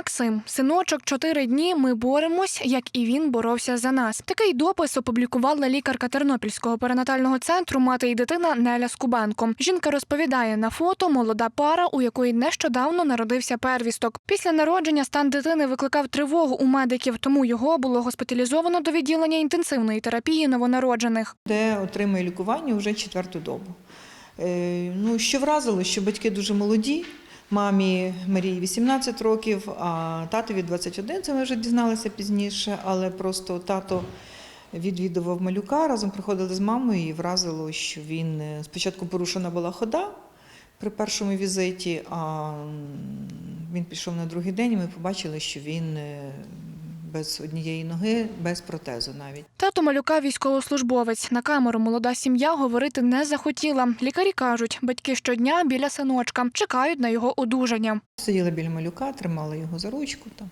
Максим, синочок, чотири дні. Ми боремось, як і він боровся за нас. Такий допис опублікувала лікарка Тернопільського перинатального центру мати і дитина Неля Скубенко. Жінка розповідає на фото молода пара, у якої нещодавно народився первісток. Після народження стан дитини викликав тривогу у медиків, тому його було госпіталізовано до відділення інтенсивної терапії новонароджених. де отримує лікування вже четверту добу. Е, Ну, що вразило, що батьки дуже молоді. Мамі Марії 18 років, а татові 21, це ми вже дізналися пізніше, але просто тато відвідував малюка, разом приходили з мамою і вразило, що він е, спочатку порушена була хода при першому візиті, а він пішов на другий день, і ми побачили, що він е, без однієї ноги, без протезу навіть. Тато малюка військовослужбовець. На камеру молода сім'я говорити не захотіла. Лікарі кажуть, батьки щодня біля синочка чекають на його одужання. Сиділа біля малюка, тримала його за ручку, там,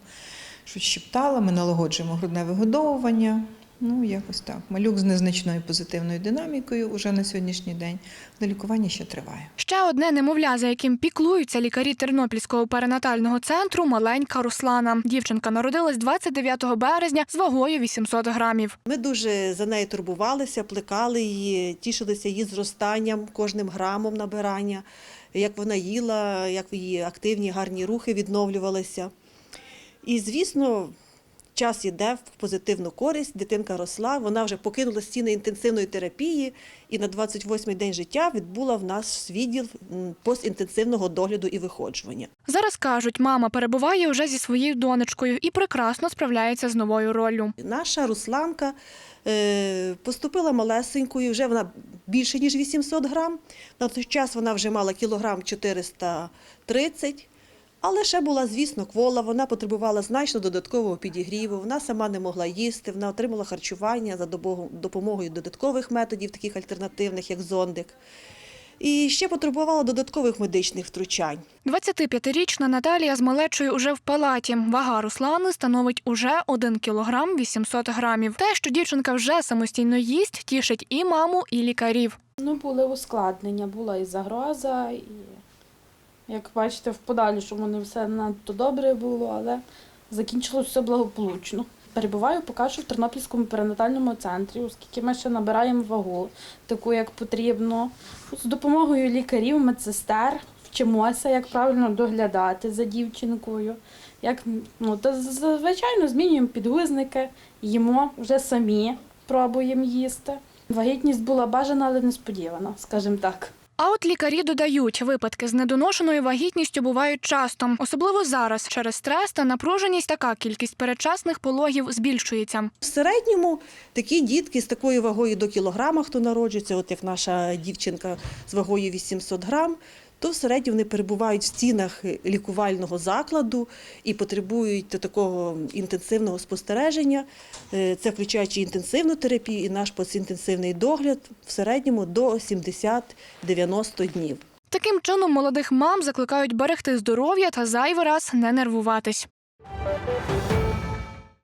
щось щептала. ми налагоджуємо грудне вигодовування. Ну, якось так. Малюк з незначною позитивною динамікою уже на сьогоднішній день. Але лікування ще триває. Ще одне немовля, за яким піклуються лікарі Тернопільського перинатального центру, маленька Руслана. Дівчинка народилась 29 березня з вагою 800 грамів. Ми дуже за нею турбувалися, плекали її, тішилися її зростанням, кожним грамом набирання, як вона їла, як її активні гарні рухи відновлювалися. І, звісно, час іде в позитивну користь, дитинка росла, вона вже покинула стіни інтенсивної терапії і на 28-й день життя відбула в нас відділ постінтенсивного догляду і виходжування. Зараз кажуть, мама перебуває вже зі своєю донечкою і прекрасно справляється з новою роллю. Наша Русланка е, поступила малесенькою, вже вона більше, ніж 800 грам. На той час вона вже мала кілограм 430, але ще була, звісно, квола, вона потребувала значно додаткового підігріву, вона сама не могла їсти, вона отримала харчування за допомогою додаткових методів, таких альтернативних, як зондик. І ще потребувала додаткових медичних втручань. 25-річна Наталія з малечою уже в палаті. Вага Руслани становить уже 1 кілограм 800 грамів. Те, що дівчинка вже самостійно їсть, тішить і маму, і лікарів. Ну, були ускладнення, була і загроза, і як бачите, в подальшому не все надто добре було, але закінчилося все благополучно. Перебуваю поки що в Тернопільському перинатальному центрі, оскільки ми ще набираємо вагу, таку як потрібно. З допомогою лікарів, медсестер вчимося, як правильно доглядати за дівчинкою. Як, ну, та, звичайно, змінюємо підгузники, їмо вже самі, пробуємо їсти. Вагітність була бажана, але несподівана, скажімо так. А от лікарі додають, випадки з недоношеною вагітністю бувають часто, особливо зараз. Через стрес та напруженість така кількість передчасних пологів збільшується. В середньому такі дітки з такою вагою до кілограма, хто народжується, от як наша дівчинка з вагою 800 грам, то в середньому вони перебувають в стінах лікувального закладу і потребують такого інтенсивного спостереження. Е, Це включаючи інтенсивну терапію і наш постінтенсивний догляд в середньому до 70-90 днів. Таким чином молодих мам закликають берегти здоров'я та зайвий раз не нервуватись.